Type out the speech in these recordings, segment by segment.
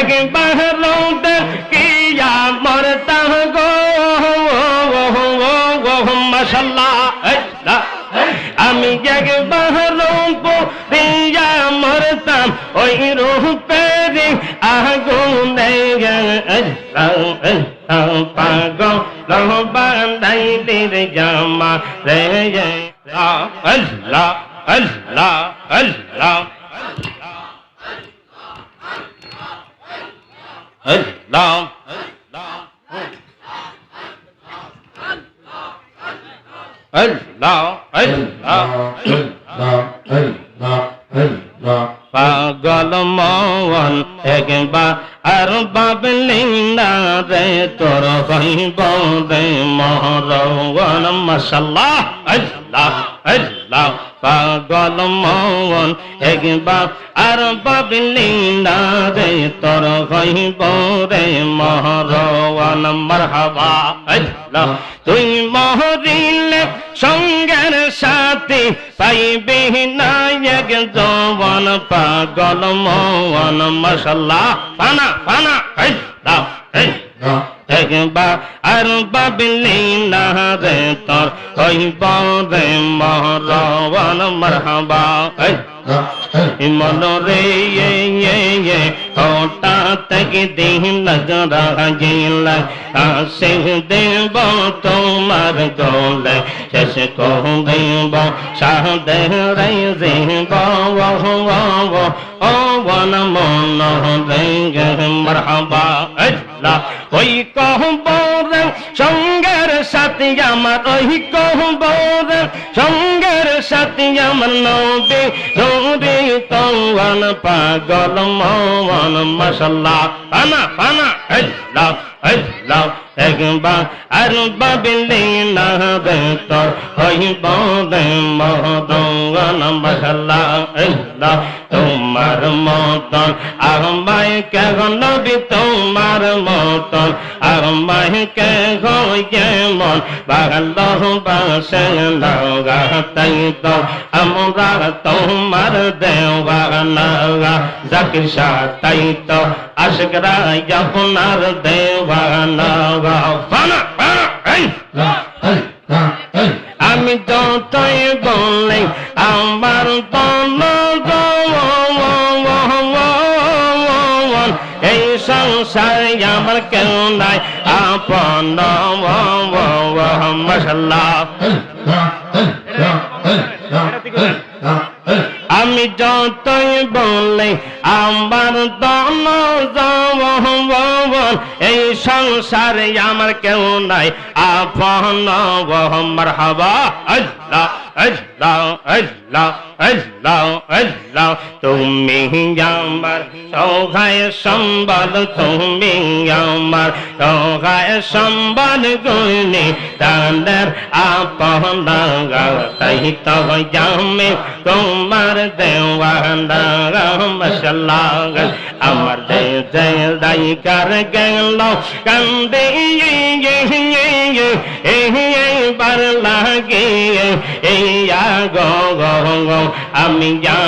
একবার কিয়া মরতা গো মশাল্লাহ আমি একবার দিয়া মরতাম ওই রূপের আগুনে পাগল বান্ধাইলির জামা রে আল্লাহ আল্লাহ আল্লাহ আল্লাহ আল্লাহ আল্লাহ পাগল মন একবার আর বাবলি না রে, তোর হইব রে মহরওয়ান মশাল্লাহ, আল্লাহ আল্লাহ। পাগল মন একবার আর বাবলি না রে, তোর হইব রে মহরওয়ান, মারহাবা। তুই মহরিলে সঙ্গের সাথে পাইবে নায়ক জওয়ান পাগল মওয়ান মশাল্লাহ। পানা পানা এই দাও এই একবার বাবিলি না রে তোর হইব রে মরওয়ান মারহাবা মন রে ইয়ে ইয়ে ইয়ে হঠাৎ দেহ নগরা গেলা আসে দেব তোমার গোলে শেষ কো দেব শাহ রে দেব ও বন মন রে মরহাবা আল্লাহ ওই কহবর, সঙ্গের সাথে আমার, ওই কহবর, সঙ্গের সাথে আমার নবে নবে তওয়ান, পাগল, মওয়ান মাশাল্লাহ আনা আনা, আল্লাহ আল্লাহ, একবার আর বাবিলে না বেতর হইব দে মহদঙ্গন মাশাল্লাহ আল্লাহ। তোমার মতন আমায় কেন নবী, তোমার মতন আমায় কে হয়ে মন ভালো বাসে লাগা তাই তো আমরা তোমার দেওয়ানা। যাকে সাতাই তো আশকরা আপনার ফানা এই। আমি যতই বললে আমার তন এই সংসারে আমার কেউ নাই। আপন মশাল্লাহ আমি যতই বলে, আমার দন জবন এই সংসারে আমার কেউ নাই। আপন মারহাবা। আল্লাহ আল্লাহ আল্লাহ। আল্লাহ আল্লাহ, তুমি আমার সৌঘায় সম্বল, তুমি আমার সৌঘায় সম্বল গুণি তাদের আপন তাই তো জামে তোমার দেওয়ানা মশাল্লাহ, আমার দে জয় দাই কর গেল, কান্দে বার লাগে গো গো গো আমি যা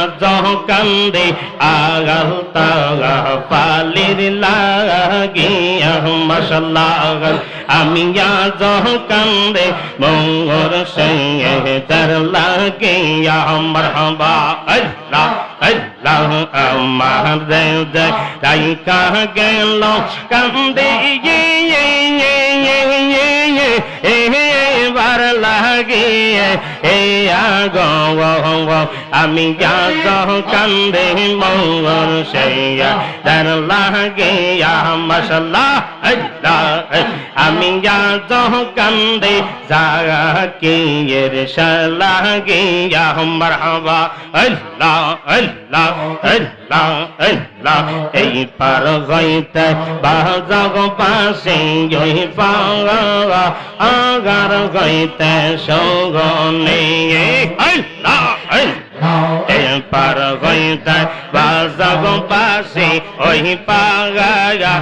কান্দে, আগাল তাগা পালির লাগিয়া, মশাল্লাহ, আমি যা কান্দে মোর সঙ্গে তার লাগিয়া মরহবা আল্লাহ আল্লাহ আমার দে দে তাই কাহ গেল কান্দে লাগিয়ে এই আগঙ্গ আমি যাত কান্দে মঙ্গল সেইয়া তার লাগিয়া মশলা আমি যাত কান্দে জাকিয়ের সালাগিয়া মারহাবা, আল্লাহ আল্লাহ আল্লাহ আল্লাহ। এই পার হইতে বাজাগ পাশে ওই পাওয়া আগার হইতে সগনে আল্লাহ আল্লাহ। পার compasi বাজাগ পাশে agar পাগা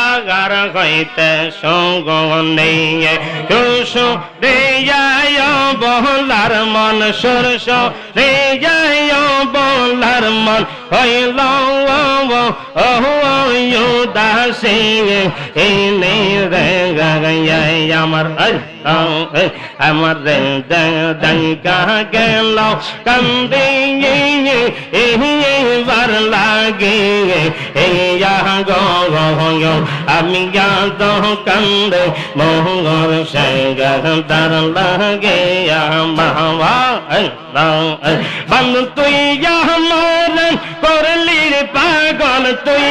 আগার হইতে সগনে সুসু yo bolar mon মন সরস রে যায় বলার মন হইল রে গাগাই আমার আমার দেখা গেল। কান্দে এইবার লাগে। আমি যাদ কান্দে মোহর সার লাগে। আমার বন্ধু তুই আমার করলি পাগল, তুই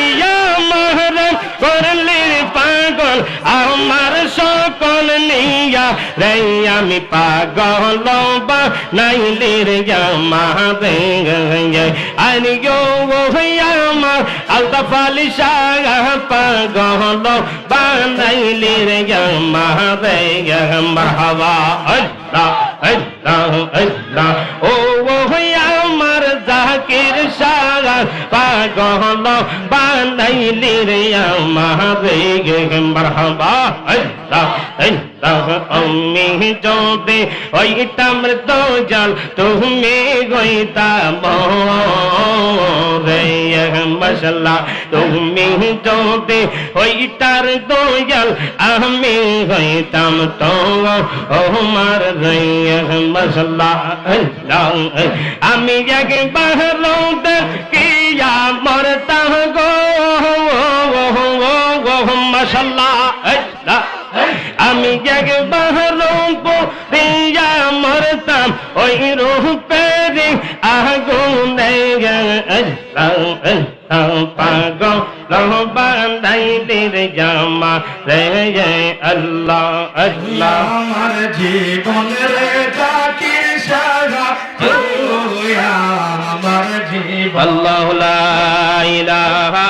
আমার করলি পাগল, আমার সকল নিয়া রে আমি পাগল বা নাইলি রে আমারে আনি গো আমার আলতা ফালি সাগা পাগল বা নাইলি রে আমারে মাহবা আল্লাহ আল্লাহ ও ও পাগল বানাইলি রে আমারে মারহাবা আল্লাহ আল্লাহ আমি যদি ওইটাম তো জল তুমি গইতা রে মশলা তুমি যদি ওইটার দোয়াল আমি হইতাম তো ওমার রে মশলা আমি একবার কিয়া মরতা গো মশলা আমি একবার দিয়া মরতাম ওই রূপের আগুন পাগল বান্ধাইদের জামা রে আল্লাহ আল্লাহ। আমার জীবনের জাতির সারা আমার জীবন। আল্লাহ ইলাহা